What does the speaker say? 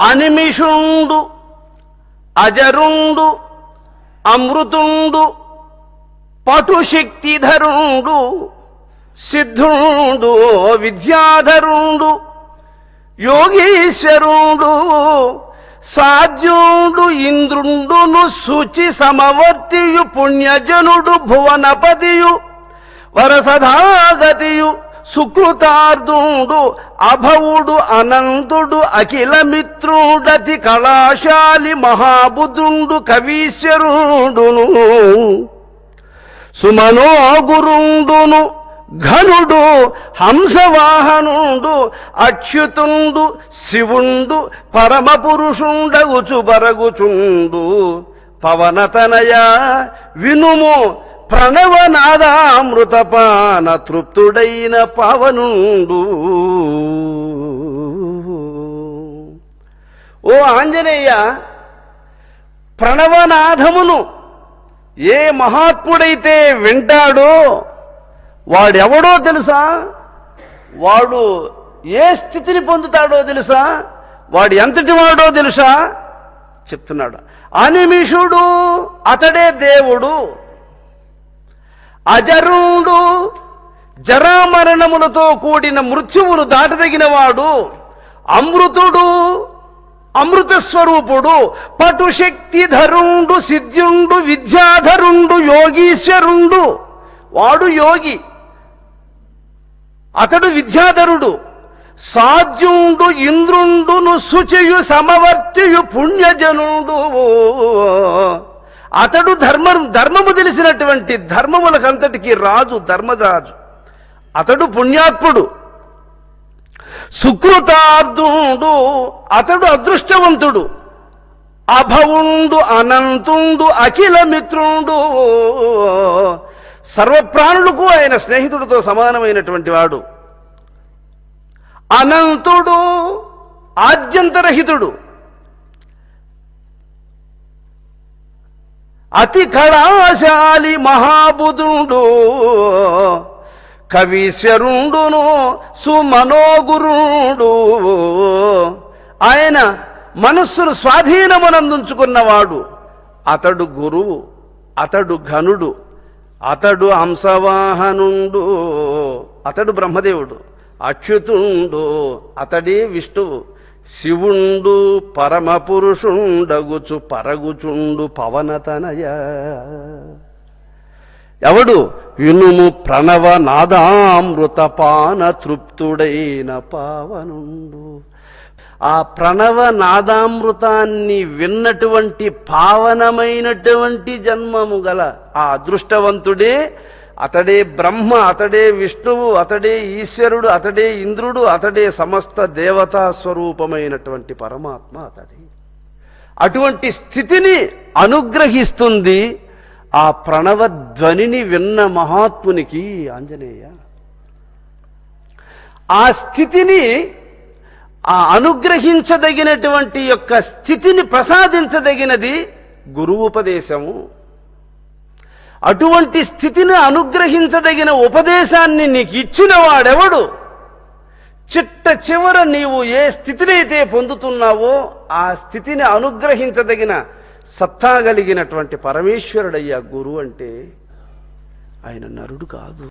అనిమిషుండు అజరుండు అమృతుండు పటుశక్తిధరుండు సిద్ధుండు విద్యాధరుండు యోగీశ్వరుండు సాధ్యుండు ఇంద్రుండును శుచి సమవర్తియు పుణ్యజనుడు భువనపతియు వరసధాగతియు సుకృతార్థుడు అభవుడు అనంతుడు అఖిలమిత్రుడతి కళాశాలి మహాబుధుండు కవీశ్వరుడును. సుమనోగురుండును ఘనుడు హంసవాహనుండు అచ్యుతుండు శివుండు పరమపురుషుండగుచు బరగుచుండు పవనతనయ వినుము ప్రణవనాదామృతపాన తృప్తుడైన పవనుడు. ఓ ఆంజనేయ ప్రణవనాథమును ఏ మహాత్ముడైతే వింటాడో వాడెవడో తెలుసా? వాడు ఏ స్థితిని పొందుతాడో తెలుసా? వాడు ఎంతటి వాడో తెలుసా? చెప్తున్నాడు. అనిమిషుడు అతడే దేవుడు. అజరుడు జరామరణములతో కూడిన మృత్యువును దాటదగినవాడు అమృతుడు అమృత స్వరూపుడు పటుశక్తిధరుండు సిద్ధ్యుండు విద్యాధరుండు యోగీశ్వరుండు. వాడు యోగి. అతడు విద్యాధరుడు. సాధ్యుండు ఇంద్రుండును శుచియు సమవర్తియు పుణ్యజనుడు. అతడు ధర్మం ధర్మము తెలిసినటువంటి ధర్మములకంతటికి రాజు ధర్మరాజు. అతడు పుణ్యాత్ముడు. సుకృతార్థుడు అతడు అదృష్టవంతుడు. అభవుండు అనంతుండు అఖిల మిత్రుండు సర్వప్రాణులకు ఆయన స్నేహితుడితో సమానమైనటువంటి వాడు. అనంతుడు ఆద్యంతరహితుడు. అతి కళాశాలి మహాబుధుడు. కవీశ్వరుండును సుమనోగురుడు. ఆయన మనస్సును స్వాధీనమునందుంచుకున్నవాడు. అతడు గురువు అతడు ఘనుడు అతడు హంసవాహనుండు. అతడు బ్రహ్మదేవుడు అచ్యుతుండు అతడే విష్ణువు. శివుండు పరమపురుషుండగుచు పరగుచుండు పవనతనయ. ఎవడు? వినుము ప్రణవ నాదామృతపాన తృప్తుడైన పావనుండు. ఆ ప్రణవ నాదామృతాన్ని విన్నటువంటి పావనమైనటువంటి జన్మము గల ఆ అదృష్టవంతుడే అతడే బ్రహ్మ అతడే విష్ణువు అతడే ఈశ్వరుడు అతడే ఇంద్రుడు అతడే సమస్త దేవతా స్వరూపమైనటువంటి పరమాత్మ అతడే. అటువంటి స్థితిని అనుగ్రహిస్తుంది ఆ ప్రణవ ధ్వనిని విన్న మహాత్మునికి ఆంజనేయ. ఆ స్థితిని ఆ అనుగ్రహించదగినటువంటి యొక్క స్థితిని ప్రసాదించదగినది గురువుపదేశము అటువంటి స్థితిని అనుగ్రహించదగిన ఉపదేశాన్ని నీకు ఇచ్చిన వాడెవడు చిట్ట చివర నీవు ఏ స్థితినైతే పొందుతున్నావో ఆ స్థితిని అనుగ్రహించదగిన సత్తా కలిగినటువంటి పరమేశ్వరుడయ్యా గురు అంటే ఆయన నరుడు కాదు.